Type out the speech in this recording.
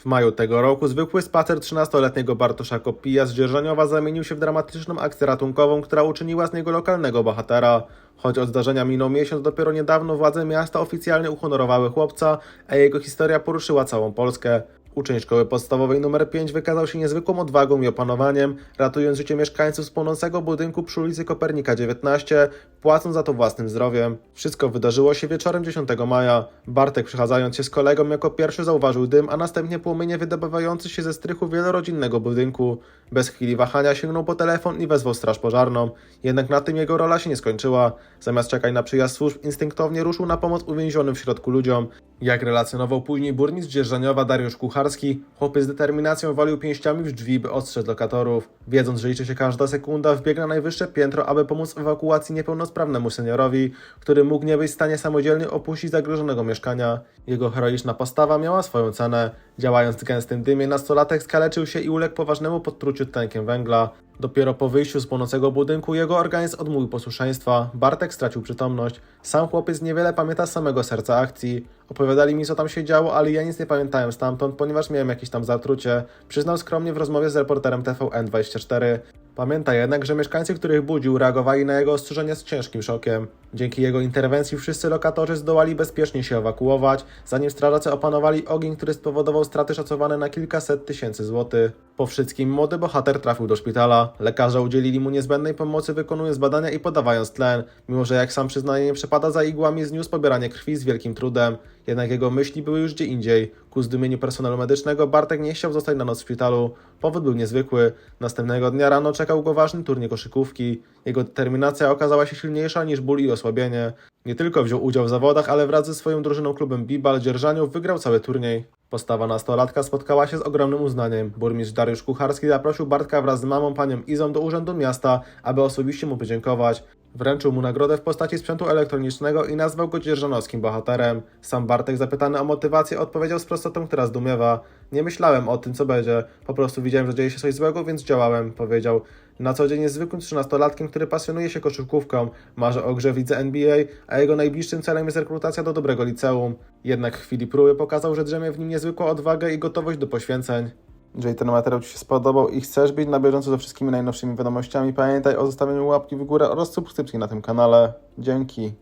W maju tego roku zwykły spacer 13-letniego Bartosza Kopija z Dzierżoniowa zamienił się w dramatyczną akcję ratunkową, która uczyniła z niego lokalnego bohatera. Choć od zdarzenia minął miesiąc, dopiero niedawno władze miasta oficjalnie uhonorowały chłopca, a jego historia poruszyła całą Polskę. Uczeń szkoły podstawowej nr 5 wykazał się niezwykłą odwagą i opanowaniem, ratując życie mieszkańców z płonącego budynku przy ulicy Kopernika 19, płacąc za to własnym zdrowiem. Wszystko wydarzyło się wieczorem 10 maja. Bartek przechadzając się z kolegą jako pierwszy zauważył dym, a następnie płomienie wydobywający się ze strychu wielorodzinnego budynku. Bez chwili wahania sięgnął po telefon i wezwał straż pożarną. Jednak na tym jego rola się nie skończyła. Zamiast czekać na przyjazd służb, instynktownie ruszył na pomoc uwięzionym w środku ludziom. Jak relacjonował później burmistrz Dzierżaniowa Dariusz Kucharski, chłopiec z determinacją walił pięściami w drzwi, by ostrzec lokatorów. Wiedząc, że liczy się każda sekunda, wbiegł na najwyższe piętro, aby pomóc w ewakuacji niepełnosprawnemu seniorowi, który mógł nie być w stanie samodzielnie opuścić zagrożonego mieszkania. Jego heroiczna postawa miała swoją cenę. Działając w gęstym dymie, nastolatek skaleczył się i uległ poważnemu podtruciu tlenkiem węgla. Dopiero po wyjściu z płonącego budynku jego organizm odmówił posłuszeństwa. Bartek stracił przytomność. Sam chłopiec niewiele pamięta samego serca akcji. Opowiadali mi, co tam się działo, ale ja nic nie pamiętałem stamtąd, ponieważ miałem jakieś tam zatrucie. Przyznał skromnie w rozmowie z reporterem TVN24. Pamięta jednak, że mieszkańcy, których budził, reagowali na jego ostrzeżenia z ciężkim szokiem. Dzięki jego interwencji wszyscy lokatorzy zdołali bezpiecznie się ewakuować, zanim strażacy opanowali ogień, który spowodował straty szacowane na kilkaset tysięcy złotych. Po wszystkim młody bohater trafił do szpitala. Lekarze udzielili mu niezbędnej pomocy, wykonując badania i podawając tlen, mimo że jak sam przyznaje nie przepada za igłami, zniósł pobieranie krwi z wielkim trudem. Jednak jego myśli były już gdzie indziej. Ku zdumieniu personelu medycznego Bartek nie chciał zostać na noc w szpitalu. Powód był niezwykły. Następnego dnia rano czekał go ważny turniej koszykówki. Jego determinacja okazała się silniejsza niż ból i osłabienie. Nie tylko wziął udział w zawodach, ale wraz ze swoją drużyną klubem Bibal Dzierżaniów wygrał cały turniej. Postawa nastolatka spotkała się z ogromnym uznaniem. Burmistrz Dariusz Kucharski zaprosił Bartka wraz z mamą panią Izą do urzędu miasta, aby osobiście mu podziękować. Wręczył mu nagrodę w postaci sprzętu elektronicznego i nazwał go dzierżanowskim bohaterem. Sam Bartek zapytany o motywację odpowiedział z prostotą, która zdumiewa. Nie myślałem o tym, co będzie. Po prostu widziałem, że dzieje się coś złego, więc działałem, powiedział. Na co dzień jest zwykłym trzynastolatkiem, który pasjonuje się koszykówką, marzy o grze w lidze NBA, a jego najbliższym celem jest rekrutacja do dobrego liceum. Jednak w chwili próby pokazał, że drzemie w nim niezwykła odwagę i gotowość do poświęceń. Jeżeli ten materiał Ci się spodobał i chcesz być na bieżąco ze wszystkimi najnowszymi wiadomościami, pamiętaj o zostawieniu łapki w górę oraz subskrypcji na tym kanale. Dzięki.